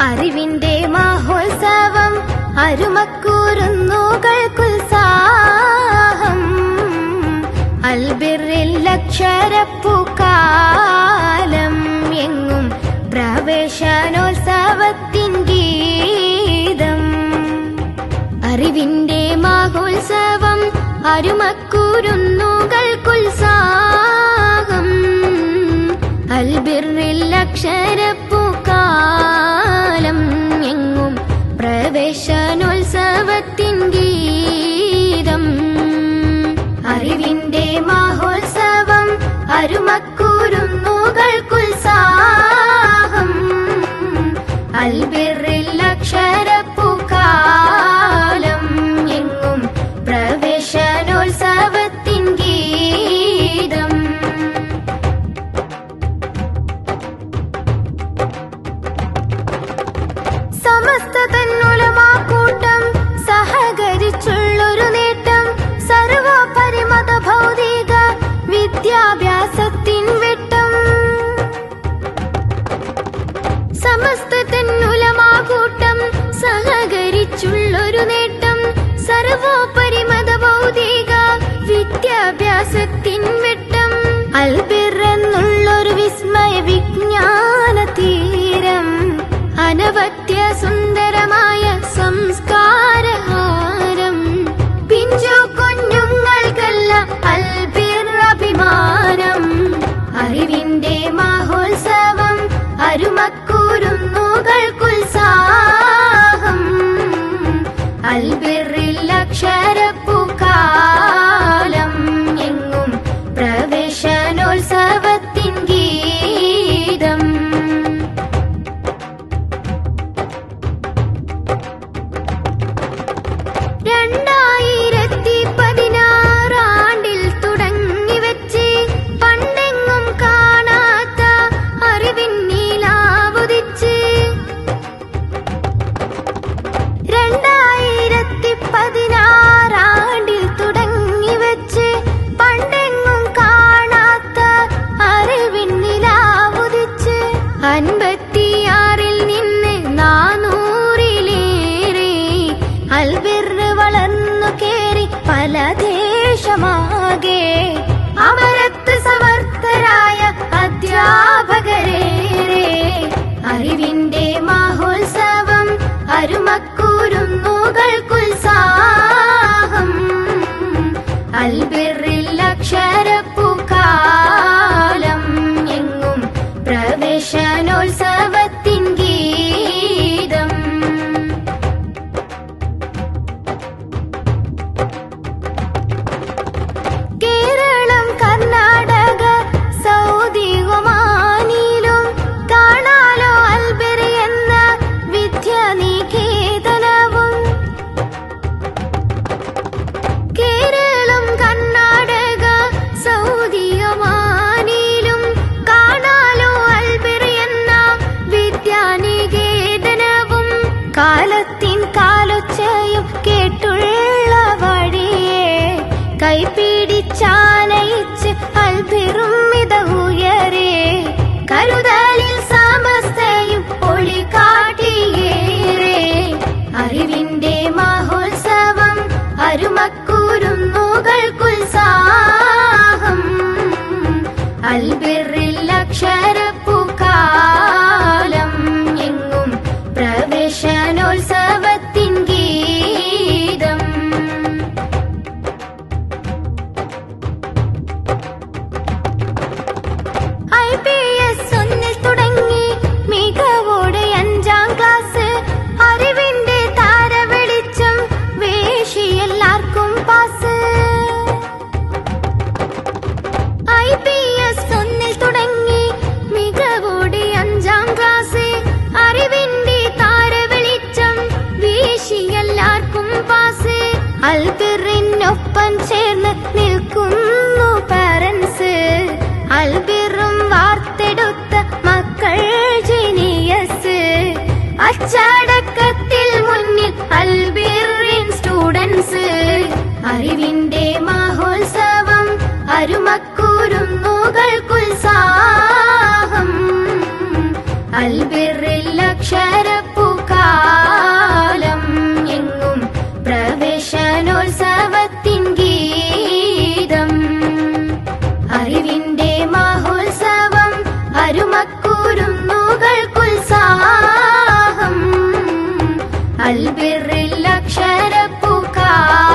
അറിവിന്റെ മഹോത്സവം അരുമക്കൂറുന്നുകൾക്കുത്സാഹം അൽബിറിൽ ലക്ഷരപ്പൂക്കാലം എങ്ങും പ്രവേശനോത്സവത്തിൻ ഗീതം. അറിവിന്റെ മഹോത്സവം അരുമക്കൂരുന്നുകൾക്കുത്സാഹം അൽബിറിൽ ലക്ഷരപ്പൂ ما التذلل സുന്ദരമായ സംസ്കാര ഹാരം പിഞ്ചു കുഞ്ഞുങ്ങൾക്കല്ല അഭിമാനം. അറിവിന്റെ മഹോത്സവം അരുമക്കൂരുന്നുകൾക്കുത്സാഹം. അൽബിറിൽ അക്ഷരപ്പ ദേശമാകെ അമരത്ത് സമർത്ഥരായ അധ്യാപകരേറെ. അറിവിന്റെ മഹോത്സവം അരുമക്കൂരുന്നുകൾക്കുത്സാഹം. അൽബിറിൽ അക്ഷരപ്പുകാർ البر الأكشرم എന്നൊപ്പം ചേർന്ന് നിൽക്കുന്നു പാരൻസ് അൽബിറും വാർത്തെടുത്ത മക്കൾ ജീനിയസ് അച്ചടക്കത്തിൽ മുന്നിൽ അൽബിറിൻ സ്റ്റുഡൻസ് അറിവിന്റെ മഹോത്സവം അരുമക്കുരുന്നുകൾക്കുത്സാഹം. അൽബിറിൽ അക്ഷരപ്പുകാർ بالبر الأكشر بكار